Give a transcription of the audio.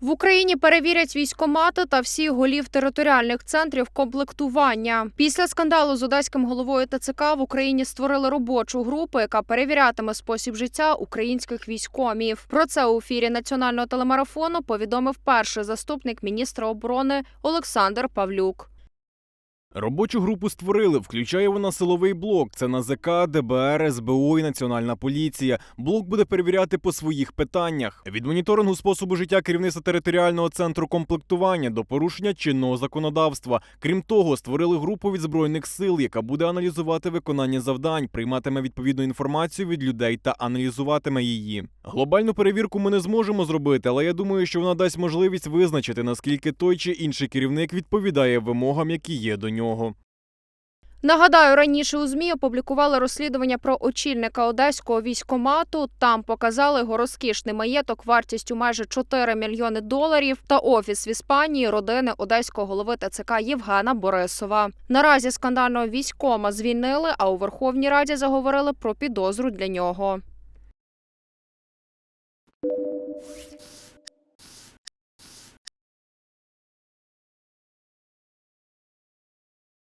В Україні перевірять військомати та всіх голів територіальних центрів комплектування. Після скандалу з одеським головою ТЦК в Україні створили робочу групу, яка перевірятиме спосіб життя українських військомів. Про це у ефірі національного телемарафону повідомив перший заступник міністра оборони Олександр Павлюк. Робочу групу створили. Включає вона силовий блок. Це НАЗК, ДБР, СБУ і Національна поліція. Блок буде перевіряти по своїх питаннях від моніторингу способу життя керівництва територіального центру комплектування до порушення чинного законодавства. Крім того, створили групу від збройних сил, яка буде аналізувати виконання завдань, прийматиме відповідну інформацію від людей та аналізуватиме її. Глобальну перевірку ми не зможемо зробити, але я думаю, що вона дасть можливість визначити наскільки той чи інший керівник відповідає вимогам, які є до нього. Нагадаю, раніше у змі опублікували розслідування про очільника одеського військомату. Там показали його маєток вартістю майже 4 мільйони доларів та офіс в Іспанії родини одеського голови ТЦК Євгена Борисова. Наразі скандального військома звільнили, а у Верховній Раді заговорили про підозру для нього. you